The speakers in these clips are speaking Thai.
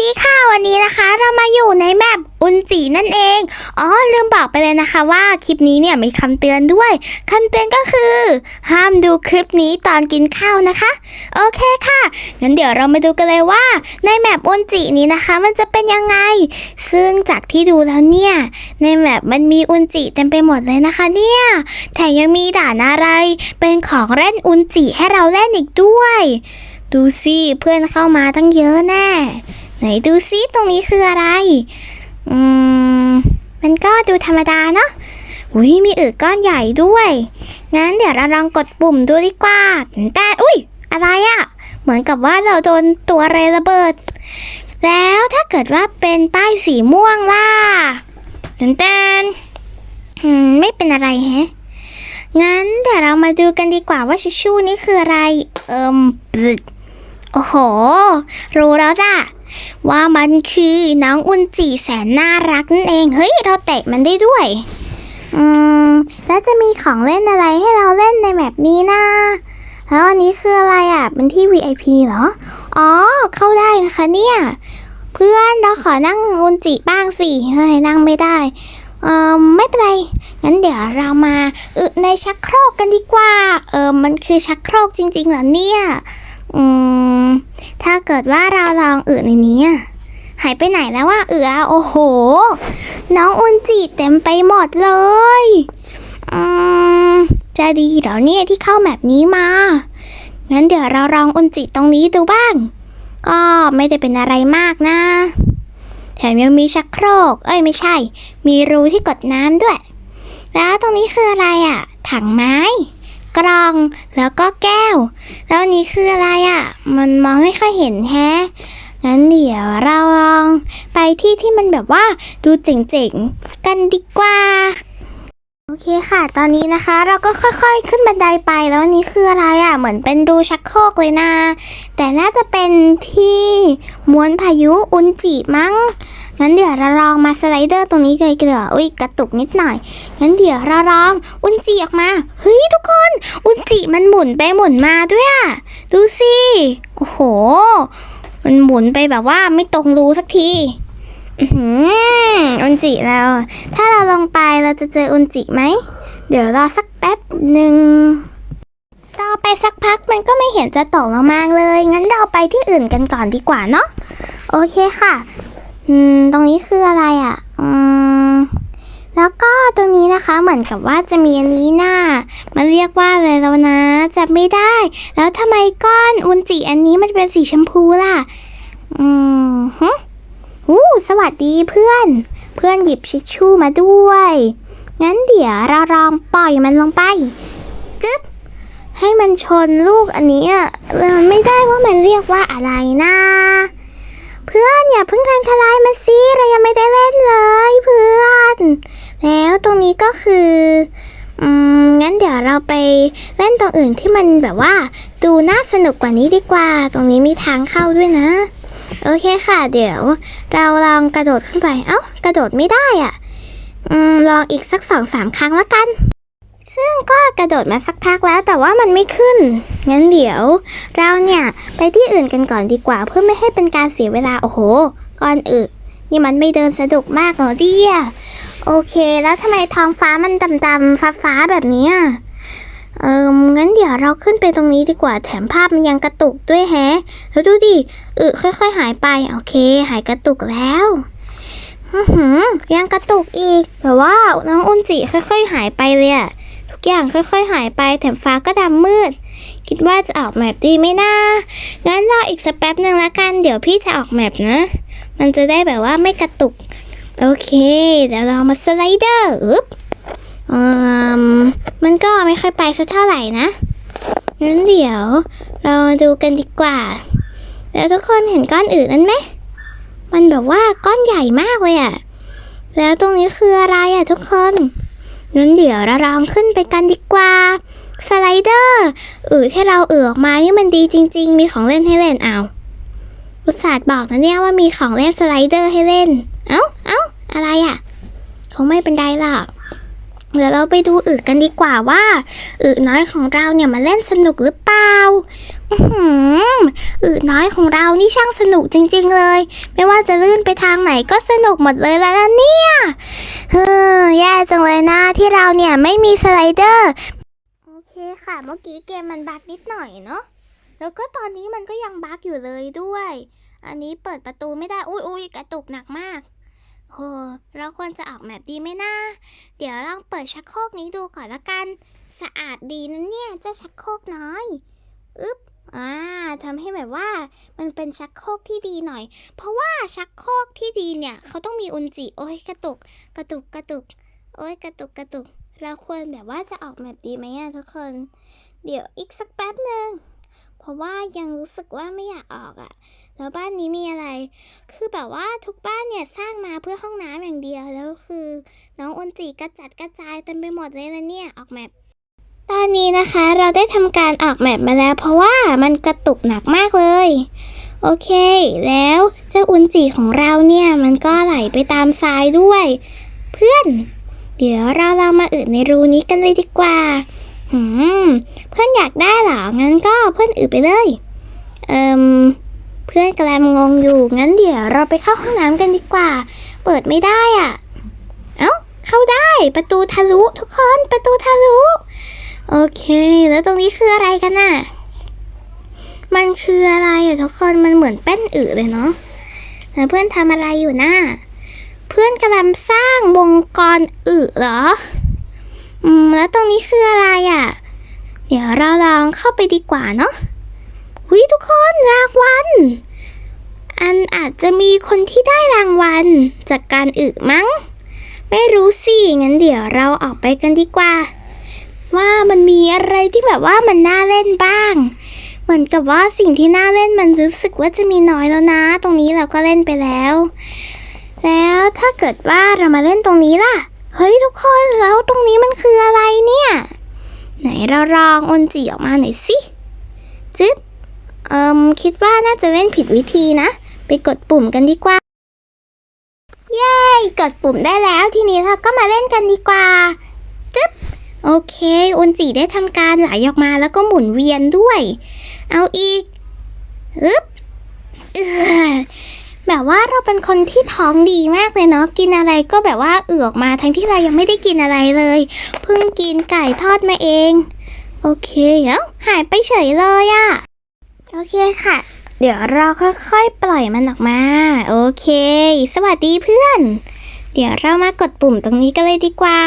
ดีค่ะวันนี้นะคะ เรามาอยู่ในแมปอุนจินั่นเอง อ๋อลืมบอกไปเลยนะคะว่าคลิปนี้เนี่ยมีคำเตือนด้วยคำเตือนก็คือ ห้ามดูคลิปนี้ตอนกินข้าวนะคะ โอเคค่ะงั้นเดี๋ยวเรามาดูกันเลยว่า ในแมปอุนจินี้นะคะ มันจะเป็นยังไง ซึ่งจากที่ดูแล้วเนี่ย ในแมปมันมีอุนจิเต็มไปหมดเลยนะคะ เนี่ยแถมยังมีด่านอะไร เป็นของเล่นอุนจิให้เราเล่นอีกด้วย ดูสิเพื่อนเข้ามาตั้งเยอะแน่ ไหนดูซิตรงนี้คืออะไร อืม มันก็ดูธรรมดาเนาะอุ้ยมีอึก้อนใหญ่ด้วย งั้นเดี๋ยวเราลองกดปุ่มดูดีกว่า แต่ อุ้ย อะไรอะเหมือนกับว่าเราโดนตัวอะไรระเบิด แล้วถ้าเกิดว่าเป็นป้ายสีม่วงล่ะแตนแตนอืม ไม่เป็นอะไรแฮะ งั้นเดี๋ยวเรามาดูกันดีกว่าว่าชิชชูนี่คืออะไร เอิมบึดโอ้โห รู้แล้วจ้ะ ว่ามันคือน้องอุนจิแสนน่ารักนั่นเอง เฮ้ย เราเตะมันได้ด้วย อืม แล้วจะมีของเล่นอะไรให้เราเล่นในแบบนี้นะ แล้วอันนี้คืออะไรอะ เป็นที่ VIP เหรอ อ๋อ เข้าได้นะคะเนี่ย เพื่อนเราขอนั่งอุนจิบ้างสิ เฮ้ย นั่งไม่ได้เออไม่เป็นไร งั้นเดี๋ยวเรามาอึในชักโครกกันดีกว่า เออมันคือชักโครกจริงๆเหรอเนี่ย อืม ถ้าเกิดว่าเราลองอึในนี้อะหายไปไหนแล้วว่าอึเราโอ้โห น้องอุนจิเต็มไปหมดเลยอืมจะดีเหรอเนี่ยที่เข้าแบบนี้มา งั้นเดี๋ยวเราลองอุนจิตรงนี้ดูบ้าง ก็ไม่ได้เป็นอะไรมากนะ แถมยังมีชักโครก เอ้ยไม่ใช่ มีรูที่กดน้ำด้วย แล้วตรงนี้คืออะไรอะ่ะ ถังไม้ กล่อง แล้วก็แก้ว แล้วนี้คืออะไรอะ่ะ มันมองไม่ค่อยเห็นแฮะ งั้นเดี๋ยวเราลองไปที่ที่มันแบบว่าดูเจ๋งๆ กันดีกว่า โอเคค่ะ ตอนนี้นะคะเราก็ค่อยๆขึ้นบันไดไป แล้วนี้คืออะไรอะ่ะ เหมือนเป็นรูชักโครกเลยนะ แต่น่าจะเป็นที่ม้วนพายุอุนจิมั้งงั้นเดี๋ยวเราลองมาสไลเดอร์ตรงนี้เลยกันเดี๋ยวอุ้ยกระตุกนิดหน่อย งั้นเดี๋ยวเราลอง อุ จิออกมา เฮ้ยทุกคน อุนจิมันหมุนไปหมุนมาด้วยอะดูสิ โอ้โห มันหมุนไปแบบว่าไม่ตรงรูสักทีอือหืออุนจิแล้วถ้าเราลงไปเราจะเจออุนจิไหม เดี๋ยวรอสักแป๊บหนึ่งรอไปสักพักมันก็ไม่เห็นจะตกลงมาเลย งั้นเราไปที่อื่นกันก่อนดีกว่าเนาะ โอเคค่ะ อืม ตรงนี้คืออะไรอะ่ะ อืม แล้วก็ตรงนี้นะคะเหมือนกับว่าจะมีอันนี้หน้า มันเรียกว่าอะไรแล้วนะจำไม่ได้ แล้วทำไมก้อนอุนจิอันนี้มันเป็นสีชมพูล่ะ อืมฮึอู้สวัสดีเพื่อน เพื่อนหยิบชิชชู่มาด้วย งั้นเดี๋ยวเราลองปล่อยมันลงไป จึ๊บ ให้มันชนลูกอันนี้อะไม่ได้ว่ามันเรียกว่าอะไรนะเพื่อนอย่าเพิ่งพังทลายมันสิเรายังไม่ได้เล่นเลยเพื่อน แล้วตรงนี้ก็คืออืมงั้นเดี๋ยวเราไปเล่นตรงอื่นที่มันแบบว่า ดูน่าสนุกกว่านี้ดีกว่า ตรงนี้มีทางเข้าด้วยนะ โอเคค่ะ เดี๋ยว เราลองกระโดดขึ้นไป เอ้ากระโดดไม่ได้อะ่ะอมลองอีกสักสองสามครั้งละกัน ซึ่งก็กระโดดมาสักพักแล้วแต่ว่ามันไม่ขึ้น งั้นเดี๋ยว เราเนี่ย ไปที่อื่นกันก่อนดีกว่าเพื่อไม่ให้เป็นการเสียเวลาโอ้โห ก่อนอื่น นี่มันไม่เดินสะดวกมากเหรอเดียโอเค แล้วทำไมท้องฟ้ามันดำๆฟ้าๆแบบนี้อะเอองั้นเดี๋ยวเราขึ้นไปตรงนี้ดีกว่า แถมภาพมันยังกระตุกด้วยแฮะแล้วดูดิอึค่อย ๆ หายไป โอเค หายกระตุกแล้วหือยังกระตุกอีกแบบว่าน้องอุนจิค่อย ๆ หายไปเลยอะทุกอย่างค่อย ๆ หายไป แถมฟ้าก็ดำมืด คิดว่าจะออกแมปดีไหมนะงั้นรออีกสักแป๊บหนึ่งละกัน เดี๋ยวพี่จะออกแมปนะ มันจะได้แบบว่าไม่กระตุก โอเคเดี๋ยวเรามาสไลเดอร์อึ๊บอืมมันก็ไม่ค่อยไปสักเท่าไหร่นะงั้นเดี๋ยวเรามาดูกันดีกว่า แล้วทุกคนเห็นก้อนอื่นนั้นไหมมันแบบว่าก้อนใหญ่มากเลยอะแล้วตรงนี้คืออะไรอะทุกคนงั้นเดี๋ยวเราลองขึ้นไปกันดีกว่าสไลเดอร์อือที่เราเอือออกมานี่มันดีจริง ๆ มีของเล่นให้เล่นเอา อุตส่าห์บอกนะเนี่ยว่ามีของเล่นสไลเดอร์ให้เล่น เอ้า เอ้า อะไรอะ่ะ คงไม่เป็นไรหรอก เดี๋ยวเราไปดูอึกันดีกว่าว่าอึน้อยของเราเนี่ยมาเล่นสนุกหรือเปล่า อืมอึน้อยของเรานี่ช่างสนุกจริง ๆ เลย ไม่ว่าจะลื่นไปทางไหนก็สนุกหมดเลยแล้วเนี่ย เฮ้อ แย่จังเลยนะที่เราเนี่ยไม่มีสไลเดอร์ โอเคค่ะ เมื่อกี้เกมมันบักนิดหน่อยเนาะ แล้วก็ตอนนี้มันก็ยังบั๊กอยู่เลยด้วย อันนี้เปิดประตูไม่ได้ อุ้ยอุ้ยกระตุกหนักมากโหเราควรจะออกแบบดีไหมนะเดี๋ยวลองเปิดชักโครกนี้ดูก่อนละกัน สะอาดดีนะเนี่ยเจ้าชักโครกน้อยอึ๊บอ่าทำให้แบบว่ามันเป็นชักโครกที่ดีหน่อย เพราะว่าชักโครกที่ดีเนี่ย เขาต้องมีอุนจิโอ้ยกระตุก กระตุกกระตุก โอ้ยกระตุกกระตุก เราควรแบบว่าจะออกแบบดีไหมอะทุกคน เดี๋ยวอีกสักแป๊บหนึ่ง ราะว่ายังรู้สึกว่าไม่อยากออกอะแล้วบ้านนี้มีอะไร คือแบบว่าทุกบ้านเนี่ยสร้างมาเพื่อห้องน้ำอย่างเดียว แล้วคือ น้องอุนจิกระจัดกระจายเต็มไปหมดเลยละเนี่ยออกแบบตอนนี้นะคะเราได้ทำการออกแบบมาแล้ว เพราะว่ามันกระตุกหนักมากเลย โอเค แล้วเจ้าอุนจิของเราเนี่ยมันก็ไหลไปตามทรายด้วย เพื่อน เดี๋ยวเราเรามาอึดในรูนี้กันเลยดีกว่า หืม เพื่อนอยากได้เหรอ งั้นก็เพื่อนอึไปเลย เอิมเพื่อนกำลังงงอยู่ งั้นเดี๋ยวเราไปเข้าห้องน้ำกันดีกว่า เปิดไม่ได้อะ เอ้า เข้าได้ ประตูทะลุทุกคน ประตูทะลุ โอเค แล้วตรงนี้คืออะไรกันน่ะ มันคืออะไรอะทุกคน มันเหมือนแป้นอึเลยเนาะ แล้วเพื่อนทำอะไรอยู่น่ะเพื่อนกำลังสร้างวงกรอึเหรอ อืมแล้วตรงนี้คืออะไรอะ เดี๋ยวเราลองเข้าไปดีกว่าเนาะหุยทุกคนรางวัล อันอาจจะมีคนที่ได้รางวัล จากการอึมั้ง ไม่รู้สิ งั้นเดี๋ยวเราออกไปกันดีกว่า ว่ามันมีอะไรที่แบบว่ามันน่าเล่นบ้าง เหมือนกับว่าสิ่งที่น่าเล่นมันรู้สึกว่าจะมีน้อยแล้วนะ ตรงนี้เราก็เล่นไปแล้ว แล้วถ้าเกิดว่าเรามาเล่นตรงนี้ล่ะ เฮ้ยทุกคนแล้วตรงนี้มันคืออะไรเนี่ย ไหนเราลองอนจีออกมาหน่อยสิจึ๊บเอิมคิดว่าน่าจะเล่นผิดวิธีนะ ไปกดปุ่มกันดีกว่า เย้ กดปุ่มได้แล้วทีนี้เราก็มาเล่นกันดีกว่า จึ๊บ โอเคอุนจิได้ทำการไหลออกมาแล้วก็หมุนเวียนด้วย เอาอีก อึ๊บ แบบว่าเราเป็นคนที่ท้องดีมากเลยเนาะกินอะไรก็แบบว่าเอือกมาทั้งที่เรายังไม่ได้กินอะไรเลยเพิ่งกินไก่ทอดมาเอง โอเคเอ้าหายไปเฉยเลยอะโอเคค่ะ เดี๋ยวเราค่อยๆปล่อยมันออกมา โอเค สวัสดีเพื่อน เดี๋ยวเรามากดปุ่มตรงนี้กันเลยดีกว่า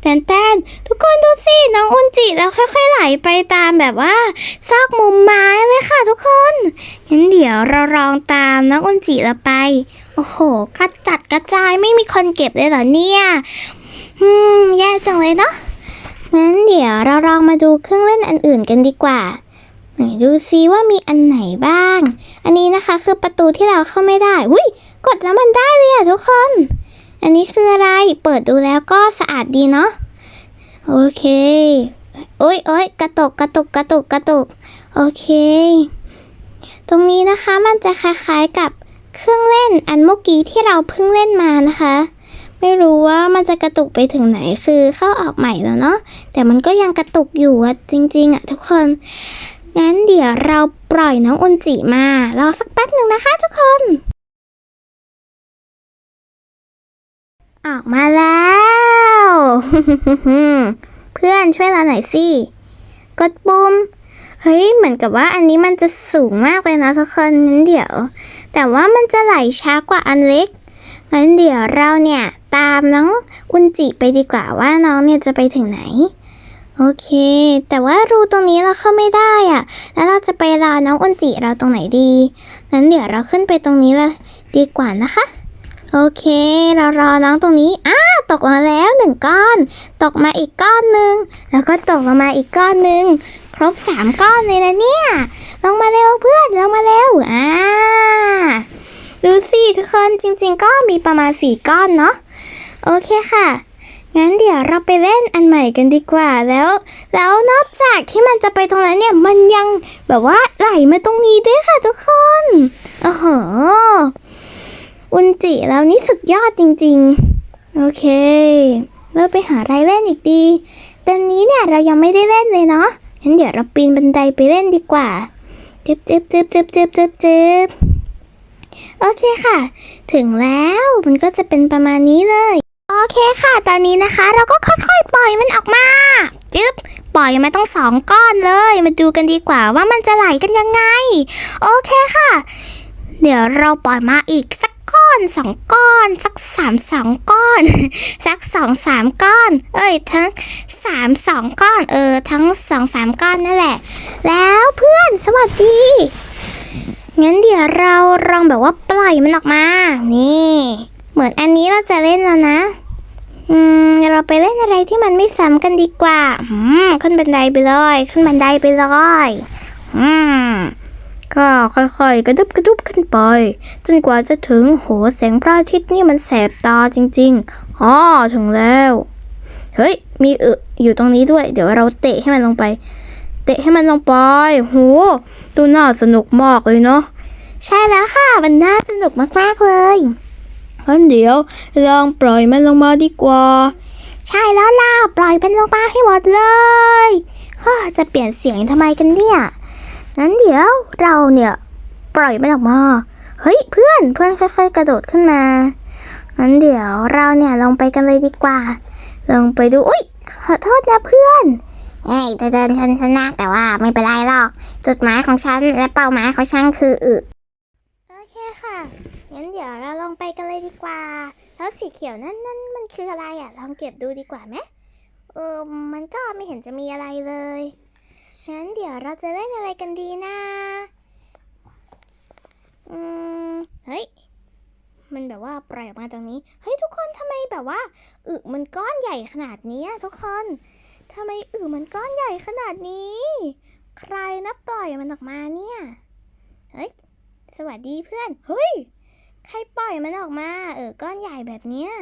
แตนแตนทุกคนดูสิน้องอุนจิแล้วค่อยๆไหลไปตามแบบว่าซอกมุมไม้เลยค่ะทุกคนงั้นเดี๋ยวเราลองตามน้องอุนจิเราไป โอ้โห กระจัดกระจายไม่มีคนเก็บเลยเหรอเนี่ยอืมแย่จังเลยเนาะงั้นเดี๋ยวเราลองมาดูเครื่องเล่นอันอื่นกันดีกว่าไหนดูซิว่ามีอันไหนบ้าง อันนี้นะคะคือประตูที่เราเข้าไม่ได้อุ้ยกดแล้วมันได้เลยอะทุกคน อันนี้คืออะไร เปิดดูแล้วก็สะอาดดีเนาะ โอเค โอ้ยโอ้ยกระตุกกระตุกกระตุกกระตุก โอเค ตรงนี้นะคะมันจะคล้ายๆกับเครื่องเล่นอันเมื่อกี้ที่เราเพิ่งเล่นมานะคะ ไม่รู้ว่ามันจะกระตุกไปถึงไหนคือเข้าออกใหม่แล้วเนาะแต่มันก็ยังกระตุกอยู่อะจริง ๆอะทุกคนงั้นเดี๋ยวเราปล่อยน้องอุนจิมา รอสักแป๊บหนึ่งนะคะทุกคน ออกมาแล้ว เพื่อนช่วยเราหน่อยสิ กดปุ่ม เฮ้ย เหมือนกับว่าอันนี้มันจะสูงมากเลยนะทุกคนงั้นเดี๋ยว แต่ว่ามันจะไหลช้ากว่าอันเล็ก งั้นเดี๋ยวเราเนี่ยตามน้องอุนจิไปดีกว่าว่าน้องเนี่ยจะไปถึงไหน โอเค แต่ว่ารูตรงนี้เราเข้าไม่ได้อะแล้วเราจะไปรอน้องอุนจิเราตรงไหนดี งั้นเดี๋ยวเราขึ้นไปตรงนี้เลยดีกว่านะคะ โอเค เรารอน้องตรงนี้ อ้าตกมาแล้วหนึ่งก้อน ตกมาอีกก้อนหนึ่ง แล้วก็ตกลงมาอีกก้อนหนึ่ง ครบสามก้อนเลยนะเนี่ย ลงมาเร็วเพื่อน ลงมาเร็ว อ่า ดูสิทุกคนจริง ๆ ก็มีประมาณสี่ก้อนเนาะ โอเคค่ะงั้นเดี๋ยวเราไปเล่นอันใหม่กันดีกว่าแล้ว แล้วนอกจากที่มันจะไปตรงนั้นเนี่ยมันยังแบบว่าไหลมาตรงนี้ด้วยค่ะทุกคนโอ้โห อุนจิแล้วนี่สุดยอดจริงๆ โอเค เราไปหาอะไรเล่นอีกดีตอนนี้เนี่ยเรายังไม่ได้เล่นเลยเนาะงั้นเดี๋ยวเราปีนบันไดไปเล่นดีกว่าจึบจึบจึบจึบจึบจึบจึบโอเคค่ะ ถึงแล้วมันก็จะเป็นประมาณนี้เลย โอเคค่ะ ตอนนี้นะคะ เราก็ค่อยๆ ปล่อยมันออกมาจึ๊บปล่อยมาต้องสองก้อนเลย มาดูกันดีกว่าว่ามันจะไหลกันยังไง โอเคค่ะ เดี๋ยวเราปล่อยมาอีกสัก ก้อนสองก้อน สักสามสองก้อน สักสองสามก้อน เอ้ยทั้งสามสองก้อน เออ ทั้งสองสามก้อนนั่นแหละ แล้วเพื่อนสวัสดีงั้นเดี๋ยวเราลองแบบว่าปล่อยมันออกมา นี่ เหมือนอันนี้เราจะเล่นแล้วนะ อืม เราไปเล่นอะไรที่มันไม่ซ้ำกันดีกว่า อืม ขึ้นบันไดไปเลย ขึ้นบันไดไปเลย อืม ก็ค่อยๆ กระดุบกระดุบขึ้นไป จนกว่าจะถึงโหแสงพระอาทิตย์นี่มันแสบตาจริงๆอ๋อถึงแล้ว เฮ้ย มีอึอยู่ตรงนี้ด้วย เดี๋ยวเราเตะให้มันลงไป เตะให้มันลงไปโหดูน่าสนุกมากเลยเนาะใช่แล้วค่ะ มันน่าสนุกมากๆเลยงั้นเดี๋ยวลองปล่อยมันลงมาดีกว่า ใช่แล้วล่ะปล่อยมันลงมาให้หมดเลยฮ่าจะเปลี่ยนเสียงทำไมกันเนี่ย งั้นเดี๋ยวเราเนี่ยปล่อยมันออกมา เฮ้ยเพื่อนเพื่อนค่อย ๆ กระโดดขึ้นมางั้นเดี๋ยวเราเนี่ยลงไปกันเลยดีกว่า ลงไปดู อุ้ยขอโทษนะเพื่อนเอ้ยจะเดินชนฉันนะแต่ว่าไม่เป็นไรหรอก จุดหมายของฉันและเป้าหมายของฉันคืออึโอเคค่ะ งั้นเดี๋ยวเราลงไปกันเลยดีกว่า แล้วสีเขียวนั่นนั่นมันคืออะไรอะ ลองเก็บดูดีกว่าไหมเออมันก็ไม่เห็นจะมีอะไรเลย งั้นเดี๋ยวเราจะเล่นอะไรกันดีนะ อืม เฮ้ย มันแบบว่าปล่อยออกมาตรงนี้ เฮ้ยทุกคนทำไมแบบว่าอึมันก้อนใหญ่ขนาดนี้ทุกคนทำไมอึมันก้อนใหญ่ขนาดนี้ ใครนะปล่อยมันออกมาเนี่ย เฮ้ย สวัสดีเพื่อน เฮ้ย ใครปล่อยมันออกมา เออก้อนใหญ่แบบเนี้ย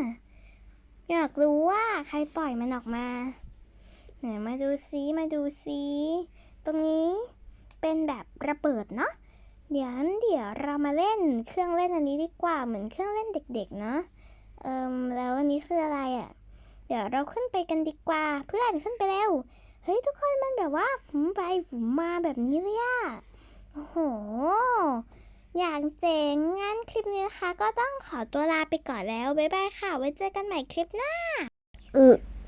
อยากรู้ว่าใครปล่อยมันออกมา มาดูซิมาดูซิตรงนี้เป็นแบบระเบิดเนาะเดี๋ยวเดี๋ยวเรามาเล่นเครื่องเล่นอันนี้ดีกว่าเหมือนเครื่องเล่นเด็กๆเนาะเอิมแล้วอันนี้คืออะไรอะ่ะ เดี๋ยวเราขึ้นไปกันดีกว่าเพื่อนขึ้นไปเร็วเฮ้ยทุกคนมันแบบว่าฝุ่มไปฝุ่มมาแบบนี้เลยอะโอ้โห อย่างเจ๋งงั้นคลิปนี้นะคะ ก็ต้องขอตัวลาไปก่อนแล้ว บ๊ายบายค่ะ ไว้เจอกันใหม่คลิปหน้า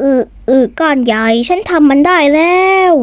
อือึอึก้อนใหญ่ ฉันทำมันได้แล้ว